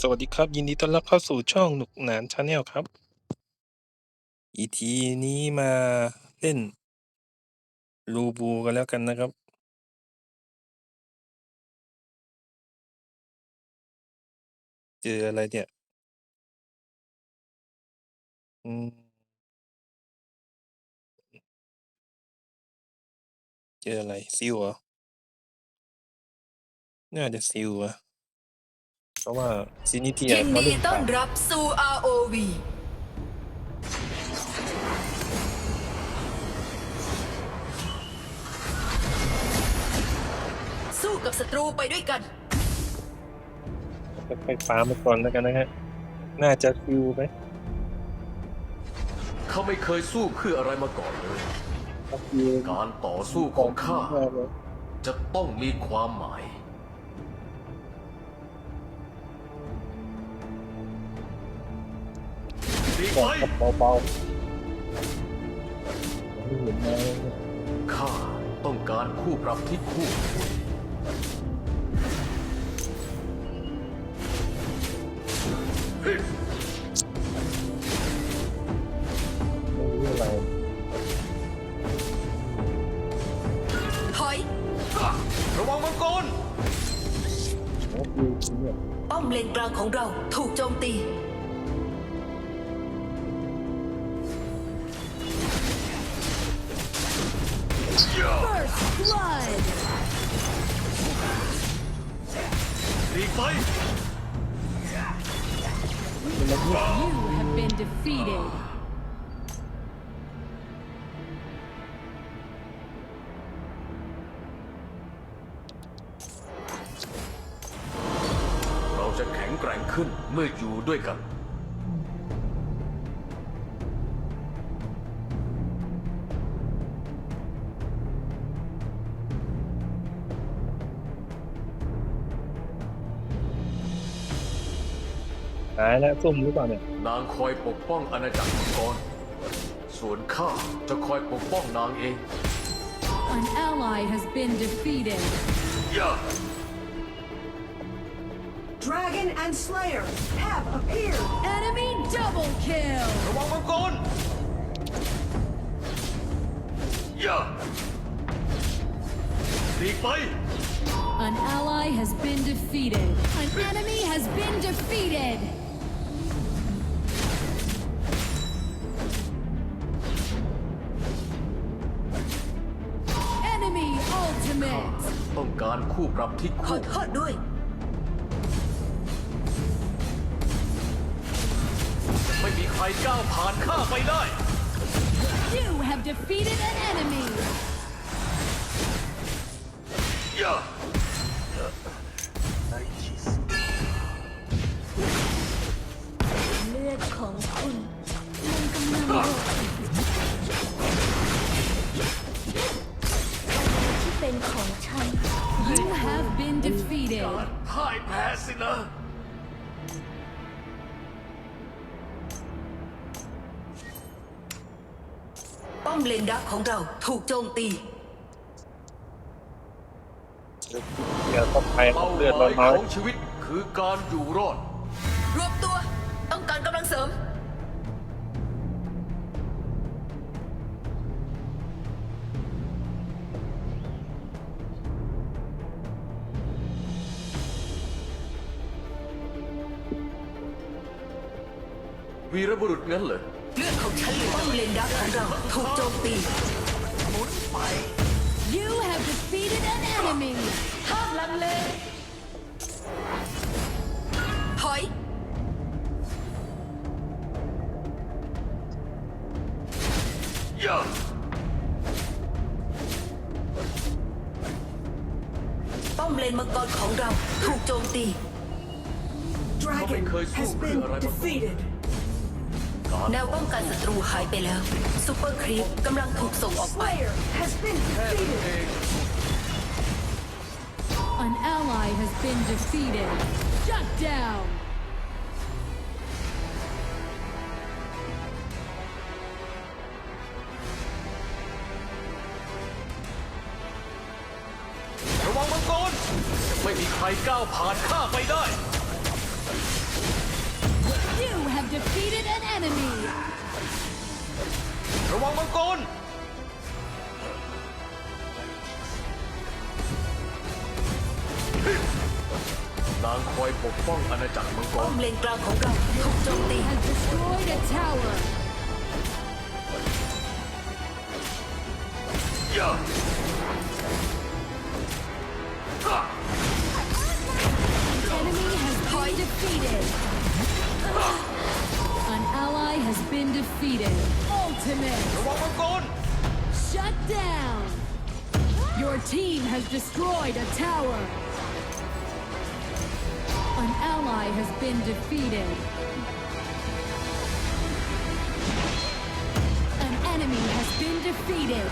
สวัสดีครับ ยินดีต้อนรับเข้าสู่ช่องหนุกหนานชาแนลครับ EP นี้มาเล่น รูบูกันแล้วกันนะครับ เจออะไรเนี่ย อืม เจออะไรซิลเหรอ น่าจะซิลอะ เพราะว่าซินิเทียยินเขาดีเล่นต้อป่านรับสู่ ROV สู้กับศัตรูไปด้วยกัน ไปฟาร์มไปก่อนแล้วกันนะฮะ น่าจะซิลไหมเขาไม่เคยสู้เพื่ออะไรมาก่อนเลย ถ้าซิลการต่อสู้ของข้า จะต้องมีความหมาย ดีไฟเบาๆไม่เห็นนะข้าต้องการคู่ปรับที่คู่ควรไม่รู้อะไรถอย ระวังมังกร โอ้ซิลจริงเนี่ย ป้อมเลนกลางของเราถูกโจมตี ดีไฟ You have been defeated. เราจะแข็งแกร่งขึ้นเมื่ออยู่ด้วยกัน หายแล้วส้มหรือเปล่าเนี่ย นางคอยปกป้องอาณาจักรมังกร ส่วนข้าจะคอยปกป้องนางเอง An ally has been defeated. ย่า Dragon and Slayer have appeared. Enemy double kill. ระวังมังกรย่าดีไฟ An ally has been defeated. An enemy has been defeated. ารคู่ปรับที่ขอคู่โทษด้วย ไม่มีใครก้าวผ่านข้าไปได้ You have defeated an enemy. ารพ่ายแพ้สินะป้อมเลนดักของเราถูกโจมตี เดี๋ยวต้องไปเป้าหเลือดมาเรายน้อย ของชีวิตคือการอยู่รอด รวบตัว ต้องการกำลังเสริม วีรบุรุษงั้นเหรอเลือดของฉันเหลือป้อมเลนดักของเราถูกโจมตี You have defeated an enemy ห้ามลังเลถอย ย่าป้อมเลนมังกรของเราถูกโจมตี Dragon khơi has xuống been cửa lại mà- defeated. การ แนวป้องกันศัตรูหายไปแล้วซูเปอร์ครีปกำลังถูกส่งออกไป Slayer has been defeated. An ally has been defeated Shut down ระวังมังกรไม่มีใครก้าวผ่านข้าไปได้ defeated an enemy. ระวังมังกรนางคอยปกป้องอาณาจักรมังกป้อรมเลนกลางของเราถูกโจมตี Has destroyed a tower. ย่า Enemy has been defeated. An ally has been defeated. Ultimate. ระวังมังกร Shut down. Your team has destroyed a tower. An ally has been defeated. An enemy has been defeated.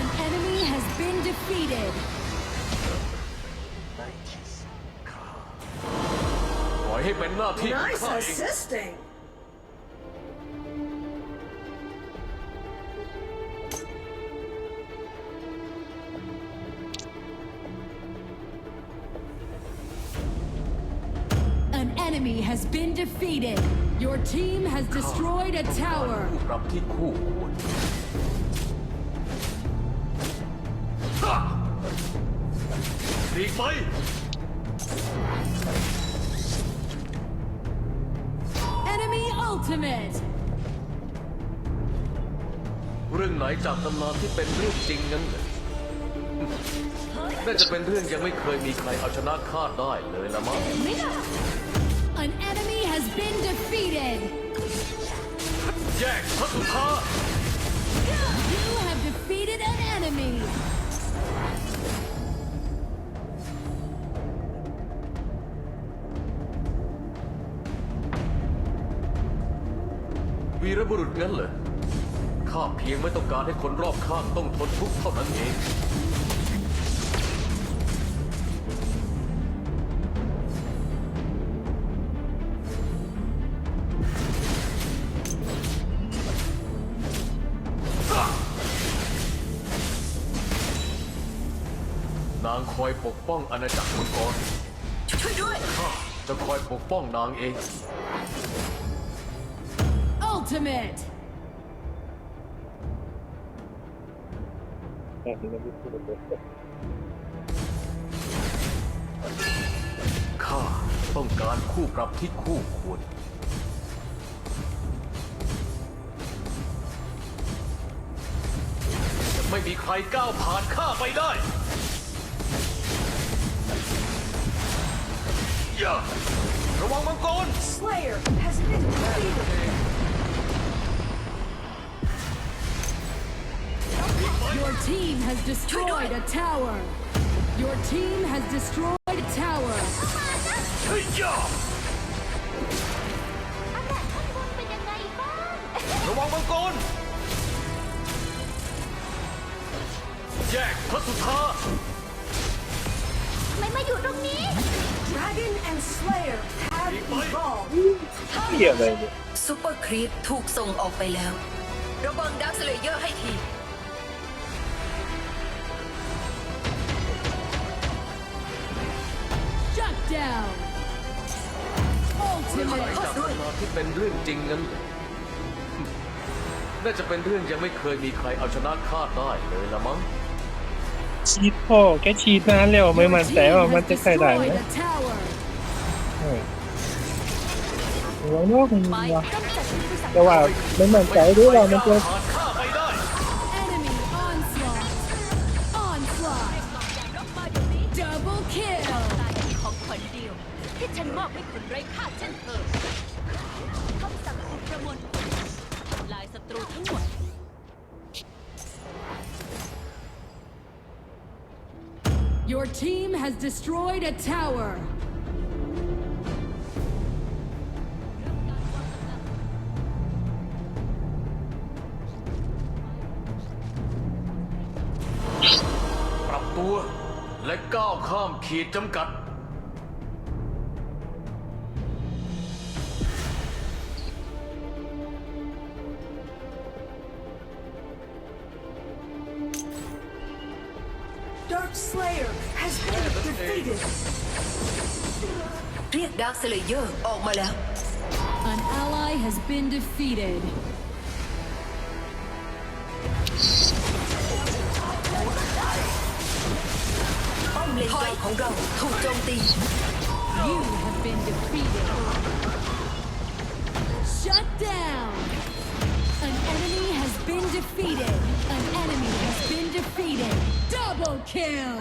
An enemy has been defeated. ปล่อยให้เป็นหน้าที่ของ Nice ข้าเอง assisting. Enemy has been defeated. Your team has destroyed a tower. คู่ปรับที่คู่ควรฮ่าหลีกไป Enemy ultimate. เรื่องไหนจากตำนานที่เป็นเรื่องจริงงั้นเหรอ น่าจะเป็นเรื่องยังไม่เคยมีใครเอาชนะข้าได้เลยละมั้ง An enemy has been defeated. แยกพัทุธา You have defeated an enemy. วีรบุรุษงั้นเหรอข้าเพียงไม่ต้องการให้คนรอบข้างต้องทนทุกข์เท่านั้นเองางคอยปกป้องอาณาจักรมังกรช่วยด้วย ข้าจะคอยปกป้องนางเอง Ultimate. ข้าต้องการคู่ปรับที่คู่ควร จะไม่มีใครก้าวผ่านข้าไปได้ ระวังมังกร Slayer has been defeated. Your team has destroyed a tower. Your team has destroyed a tower. เฮ้ยอย่าอากาศข้างบนเป็นยังไงบ้างระวังมังกร แยกพัสุธาทำ ไมมาอยู่ตรงนี้ Dragon and Slayer have evolved. เหี้ยอะไรเนี่ยซูเปอร์ครีปถูกส่งออกไปแล้ว ระวังดักสเลเยอร์ให้ที Shut down. เรื่องไหน Ultimate. จากตำนานที่เป็นเรื่องจริงงั้นเหรอน่าจะเป็นเรื่องยังไม่เคยมีใครเอาชนะข้าได้เลยละมั้ง ชีดพ่อแกชีดนานแล้วไม่มัน team แต่ว่ามันจะใส่ได้ไหม destroyed a tower. เออหัวโลกมันวะแต่ว่าไม่มั่นใจด้วยว่ามันจะ Your team has destroyed a tower. Dark Slayer has been defeated. เรียกดักสเลเยอร์ออกมาแล้ว ally has been defeated. ป้อมเลนกลางของเราถูกโจมตี You have been defeated. Shut down. An enemy has been defeated. An enemy has been defeated. Double kill.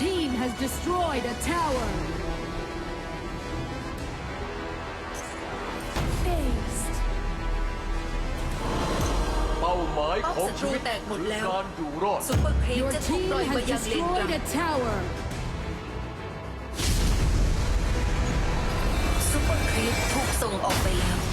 Team has destroyed a tower. Aced. เป้าหมายของชีวิตป้อมศัตรูแตกหมดคือแล้วการอยู่รอด ซุปเปอร์ครีป Your จะถูก team ปล่อยมา has ยังเลนกลาง destroyed a tower. ซุปเปอร์ครีปถูกส่งออกไปแล้ว